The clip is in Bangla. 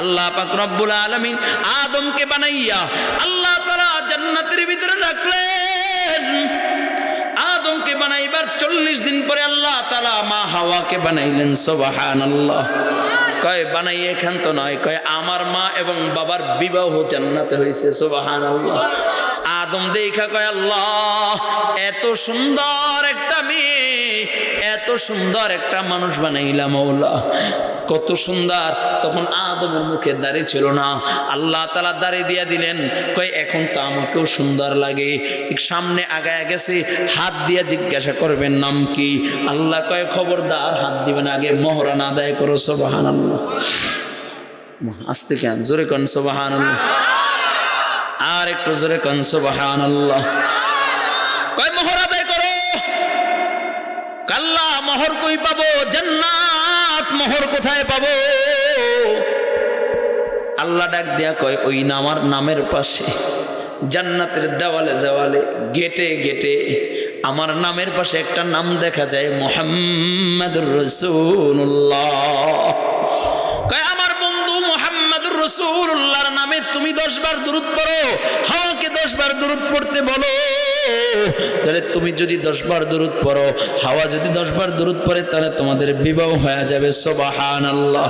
আল্লাহ পাক রব্বুল আলামিন আদমকে বানাইয়া আল্লাহ তাআলা জান্নাতের ভিতরে রাখলেন। আদমকে বানাইবার চল্লিশ দিন পরে আল্লাহ তাআলা মা হাওয়াকে বানাইলেন, সুবহানাল্লাহ। কয়, বানাই এখান তো নয়, কয়, আমার মা এবং বাবার বিবাহ জান্নাতে হয়েছে সুবহানাল্লাহ। আদম দেখা কয়, আল্লাহ, এত সুন্দর একটা মেয়ে, এত সুন্দর একটা মানুষ বানাইলাম মৌলা কত সুন্দর। তখন আদমের মুখে দাঁড়িয়ে ছিল না। আল্লাহ তালা দাঁড়িয়ে দিয়া দিলেন, কয়, এখন তো আমাকেও সুন্দর লাগে। সামনে আগায় গেছে, হাত দিয়া জিজ্ঞাসা করবেন, নাম কি? আল্লাহ কয়, খবরদার, হাত দিবেন আগে, মহরান আদায় করো সোবাহান আল্লাহ আসতে কেন? জোরে কন সোবাহান আল্লাহ আর একটু জোরে কন করো। কাল্লা মোহর কই পাবো? জান্নাত মোহর কোথায় পাবো? আল্লাহ ডাক দেয়া কয়, ওই নামার নামের পাশে, জান্নাতের দেওয়ালে দেওয়ালে, গেটে গেটে আমার নামের পাশে একটা নাম দেখা যায়, মোহাম্মদুর রসুল্লাহ কয়, আমার রসুল্লাহর নামে তুমি দশবার দূরত পড়ো। হাওয়াকে দশবার দূরত পড়তে বলো। তাহলে তুমি যদি দশবার দূরত পড়ো, হাওয়া যদি দশবার দূরত পড়ে, তাহলে তোমাদের বিবাহ হয়ে যাবে। সবাহান আল্লাহ